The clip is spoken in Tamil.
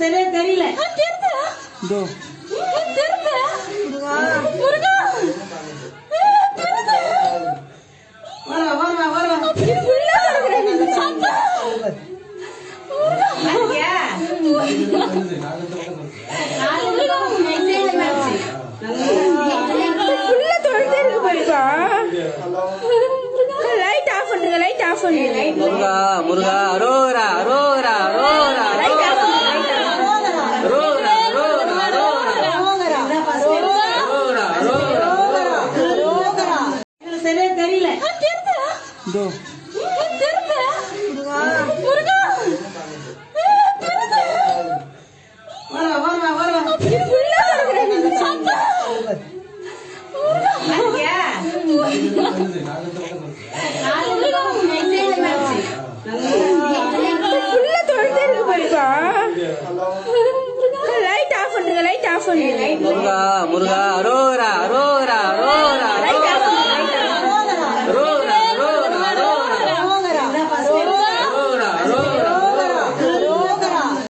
சரியா தெரியல. இதோ. வர வர வர லைட் ஆஃப் பண்ணுங்க லைட் ஆஃப் பண்ணுங்க முருகா முருகா. அரோகரா அரோகரா இதோ. வர வர வர லைட் ஆஃப் பண்ணுங்க லைட் ஆஃப் பண்ணுங்க முருகா. முருகா அரோகரா அரோகரா